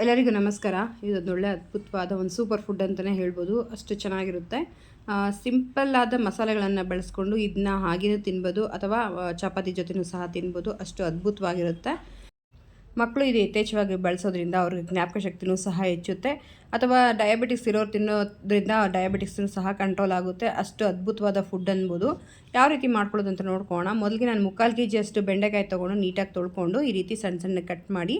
ಎಲ್ಲರಿಗೂ ನಮಸ್ಕಾರ. ಇದೊಂದು ಒಳ್ಳೆ ಅದ್ಭುತವಾದ ಒಂದು ಸೂಪರ್ ಫುಡ್ ಅಂತಲೇ ಹೇಳ್ಬೋದು. ಅಷ್ಟು ಚೆನ್ನಾಗಿರುತ್ತೆ. ಸಿಂಪಲ್ ಆದ ಮಸಾಲೆಗಳನ್ನು ಬಳಸ್ಕೊಂಡು ಇದನ್ನ ಹಾಗೇನೂ ತಿನ್ಬೋದು ಅಥವಾ ಚಪಾತಿ ಜೊತೆನೂ ಸಹ ತಿನ್ಬೋದು. ಅಷ್ಟು ಅದ್ಭುತವಾಗಿರುತ್ತೆ. ಮಕ್ಕಳು ಇದು ಯಥೇಚ್ಛವಾಗಿ ಬಳಸೋದ್ರಿಂದ ಅವ್ರಿಗೆ ಜ್ಞಾಪಕ ಶಕ್ತಿನೂ ಸಹ ಹೆಚ್ಚುತ್ತೆ. ಅಥವಾ ಡಯಾಬಿಟಿಕ್ಸ್ ಇರೋರು ತಿನ್ನೋದ್ರಿಂದ ಡಯಾಬಿಟಿಕ್ಸ್ನೂ ಸಹ ಕಂಟ್ರೋಲ್ ಆಗುತ್ತೆ. ಅಷ್ಟು ಅದ್ಭುತವಾದ ಫುಡ್ ಅನ್ಬೋದು. ಯಾವ ರೀತಿ ಮಾಡ್ಕೊಳ್ಳೋದು ಅಂತ ನೋಡ್ಕೋಣ ಮೊದಲಿಗೆ ನಾನು ಮುಕ್ಕಾಲು ಕೆ ಜಿಯಷ್ಟು ಬೆಂಡೆಕಾಯಿ ತೊಗೊಂಡು ನೀಟಾಗಿ ತೊಳ್ಕೊಂಡು ಈ ರೀತಿ ಸಣ್ಣ ಸಣ್ಣ ಕಟ್ ಮಾಡಿ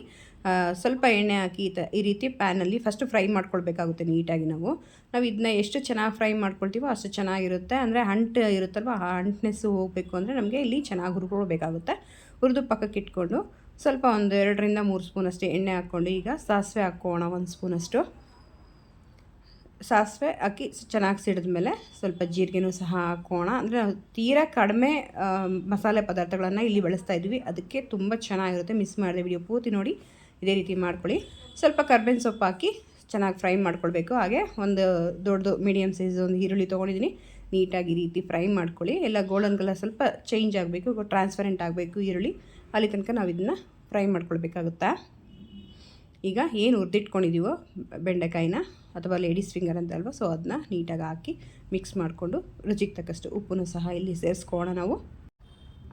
ಸ್ವಲ್ಪ ಎಣ್ಣೆ ಹಾಕಿ ಈ ರೀತಿ ಪ್ಯಾನಲ್ಲಿ ಫಸ್ಟು ಫ್ರೈ ಮಾಡ್ಕೊಳ್ಬೇಕಾಗುತ್ತೆ ನೀಟಾಗಿ ನಾವು. ನಾವು ಇದನ್ನ ಎಷ್ಟು ಚೆನ್ನಾಗಿ ಫ್ರೈ ಮಾಡ್ಕೊಳ್ತೀವೋ ಅಷ್ಟು ಚೆನ್ನಾಗಿರುತ್ತೆ. ಅಂದರೆ ಅಂಟು ಇರುತ್ತಲ್ವ, ಆ ಅಂಟ್ನೆಸ್ಸು ಹೋಗಬೇಕು ಅಂದರೆ ನಮಗೆ ಇಲ್ಲಿ ಚೆನ್ನಾಗಿ ಹುರ್ಕೊಳ್ಬೇಕಾಗುತ್ತೆ. ಹುರಿದು ಪಕ್ಕಕ್ಕೆ ಇಟ್ಕೊಂಡು ಸ್ವಲ್ಪ ಒಂದು ಎರಡರಿಂದ ಮೂರು ಸ್ಪೂನಷ್ಟು ಎಣ್ಣೆ ಹಾಕ್ಕೊಂಡು ಈಗ ಸಾಸಿವೆ ಹಾಕ್ಕೋಣ ಒಂದು ಸ್ಪೂನಷ್ಟು. ಸಾಸಿವೆ ಹಾಕಿ ಚೆನ್ನಾಗಿ ಸಿಡಿದ ಮೇಲೆ ಸ್ವಲ್ಪ ಜೀರಿಗೆನೂ ಸಹ ಹಾಕೋಣ. ಅಂದರೆ ತೀರಾ ಕಡಿಮೆ ಮಸಾಲೆ ಪದಾರ್ಥಗಳನ್ನು ಇಲ್ಲಿ ಬಳಸ್ತಾ ಇದ್ವಿ. ಅದಕ್ಕೆ ತುಂಬ ಚೆನ್ನಾಗಿರುತ್ತೆ. ಮಿಸ್ ಮಾಡಿದೆ ವಿಡಿಯೋ ಪೂರ್ತಿ ನೋಡಿ, ಇದೇ ರೀತಿ ಮಾಡ್ಕೊಳ್ಳಿ. ಸ್ವಲ್ಪ ಕರ್ಬೇವಿನ ಸೊಪ್ಪು ಹಾಕಿ ಚೆನ್ನಾಗಿ ಫ್ರೈ ಮಾಡ್ಕೊಳ್ಬೇಕು. ಹಾಗೆ ಒಂದು ದೊಡ್ಡದು ಮೀಡಿಯಮ್ ಸೈಜ್ ಒಂದು ಈರುಳ್ಳಿ ತೊಗೊಂಡಿದ್ದೀನಿ. ನೀಟಾಗಿ ಈ ರೀತಿ ಫ್ರೈ ಮಾಡ್ಕೊಳ್ಳಿ. ಎಲ್ಲ ಗೋಲ್ಡನ್ ಕಲರ್ ಸ್ವಲ್ಪ ಚೇಂಜ್ ಆಗಬೇಕು, ಟ್ರಾನ್ಸ್ಪರೆಂಟ್ ಆಗಬೇಕು ಈರುಳ್ಳಿ. ಅಲ್ಲಿ ತನಕ ನಾವು ಇದನ್ನು ಫ್ರೈ ಮಾಡ್ಕೊಳ್ಬೇಕಾಗುತ್ತಾ. ಈಗ ಏನು ಹುರಿದಿಟ್ಕೊಂಡಿದ್ದೀವೋ ಬೆಂಡೆಕಾಯಿನ ಅಥವಾ ಲೇಡೀಸ್ ಫಿಂಗರ್ ಅಂತ ಅಲ್ವಾ, ಸೊ ಅದನ್ನ ನೀಟಾಗಿ ಹಾಕಿ ಮಿಕ್ಸ್ ಮಾಡಿಕೊಂಡು ರುಚಿಗೆ ತಕ್ಕಷ್ಟು ಉಪ್ಪನ್ನು ಸಹ ಇಲ್ಲಿ ಸೇರಿಸ್ಕೋಣ ನಾವು.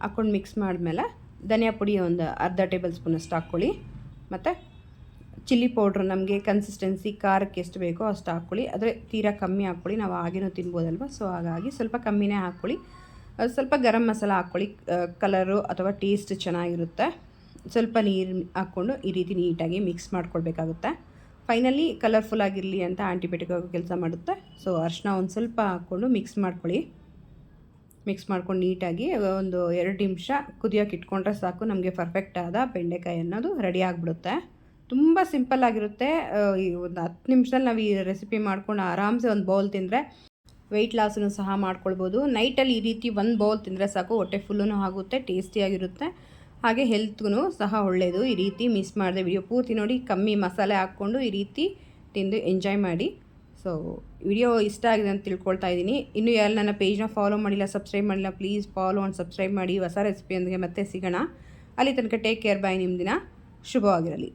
ಹಾಕ್ಕೊಂಡು ಮಿಕ್ಸ್ ಮಾಡಿದ್ಮೇಲೆ ಧನಿಯಾ ಪುಡಿ ಒಂದು ಅರ್ಧ ಟೇಬಲ್ ಸ್ಪೂನಷ್ಟು ಹಾಕ್ಕೊಳ್ಳಿ. ಮತ್ತು ಚಿಲ್ಲಿ ಪೌಡ್ರ್ ನಮಗೆ ಕನ್ಸಿಸ್ಟೆನ್ಸಿ ಖಾರಕ್ಕೆ ಎಷ್ಟು ಬೇಕೋ ಅಷ್ಟು ಹಾಕ್ಕೊಳ್ಳಿ. ಆದರೆ ತೀರಾ ಕಮ್ಮಿ ಹಾಕ್ಕೊಳ್ಳಿ, ನಾವು ಹಾಗೇನೂ ತಿನ್ಬೋದಲ್ವ, ಸೊ ಹಾಗಾಗಿ ಸ್ವಲ್ಪ ಕಮ್ಮಿನೇ ಹಾಕ್ಕೊಳ್ಳಿ. ಸ್ವಲ್ಪ ಗರಂ ಮಸಾಲ ಹಾಕ್ಕೊಳ್ಳಿ. ಕಲರು ಅಥವಾ ಟೇಸ್ಟ್ ಚೆನ್ನಾಗಿರುತ್ತೆ. ಸ್ವಲ್ಪ ನೀರು ಹಾಕ್ಕೊಂಡು ಈ ರೀತಿ ನೀಟಾಗಿ ಮಿಕ್ಸ್ ಮಾಡ್ಕೊಳ್ಬೇಕಾಗುತ್ತೆ. ಫೈನಲಿ ಕಲರ್ಫುಲ್ ಆಗಿರಲಿ ಅಂತ ಆಂಟಿಬಯೋಟಿಕ್ ಕೆಲಸ ಮಾಡುತ್ತೆ. ಸೊ ಅರಿಶಿನ ಒಂದು ಸ್ವಲ್ಪ ಹಾಕ್ಕೊಂಡು ಮಿಕ್ಸ್ ಮಾಡ್ಕೊಳ್ಳಿ. ಮಿಕ್ಸ್ ಮಾಡ್ಕೊಂಡು ನೀಟಾಗಿ ಒಂದು ಎರಡು ನಿಮಿಷ ಕುದಿಯೋಕೆ ಇಟ್ಕೊಂಡ್ರೆ ಸಾಕು. ನಮಗೆ ಪರ್ಫೆಕ್ಟ್ ಆದ ಬೆಂಡೆಕಾಯಿ ಅನ್ನೋದು ರೆಡಿ ಆಗಿಬಿಡುತ್ತೆ. ತುಂಬ ಸಿಂಪಲ್ ಆಗಿರುತ್ತೆ. ಈ ಒಂದು ಹತ್ತು ನಿಮಿಷದಲ್ಲಿ ನಾವು ಈ ರೆಸಿಪಿ ಮಾಡ್ಕೊಂಡು ಆರಾಮ್ಸೆ ಒಂದು ಬೌಲ್ ತಿಂದರೆ ವೆಯ್ಟ್ ಲಾಸನ್ನು ಸಹ ಮಾಡ್ಕೊಳ್ಬೋದು. ನೈಟಲ್ಲಿ ಈ ರೀತಿ ಒಂದು ಬೌಲ್ ತಿಂದರೆ ಸಾಕು. ಹೊಟ್ಟೆ ಫುಲ್ಲೂ ಆಗುತ್ತೆ ಟೇಸ್ಟಿಯಾಗಿರುತ್ತೆ ಹಾಗೆ ಹೆಲ್ತ್ಗೂ ಸಹ ಒಳ್ಳೆಯದು ಈ ರೀತಿ ಮಿಸ್ ಮಾಡಿದೆ ವಿಡಿಯೋ ಪೂರ್ತಿ ನೋಡಿ, ಕಮ್ಮಿ ಮಸಾಲೆ ಹಾಕ್ಕೊಂಡು ಈ ರೀತಿ ತಿಂದು ಎಂಜಾಯ್ ಮಾಡಿ. ಸೊ ವಿಡಿಯೋ ಇಷ್ಟ ಆಗಿದೆ ಅಂತ ತಿಳ್ಕೊಳ್ತಾ ಇದ್ದೀನಿ. ಇನ್ನೂ ಯಾರು ನನ್ನ ಪೇಜ್ನ ಫಾಲೋ ಮಾಡಿಲ್ಲ ಸಬ್ಸ್ಕ್ರೈಬ್ ಮಾಡಿಲ್ಲ ಪ್ಲೀಸ್ ಫಾಲೋ ಆ್ಯಂಡ್ ಸಬ್ಸ್ಕ್ರೈಬ್ ಮಾಡಿ. ಹೊಸ ರೆಸಿಪಿಯೊಂದಿಗೆ ಮತ್ತೆ ಸಿಗೋಣ. ಅಲ್ಲಿ ತನಕ ಟೇಕ್ ಕೇರ್ ಬಾಯ್ ನಿಮ್ಮ ದಿನ ಶುಭವಾಗಿರಲಿ.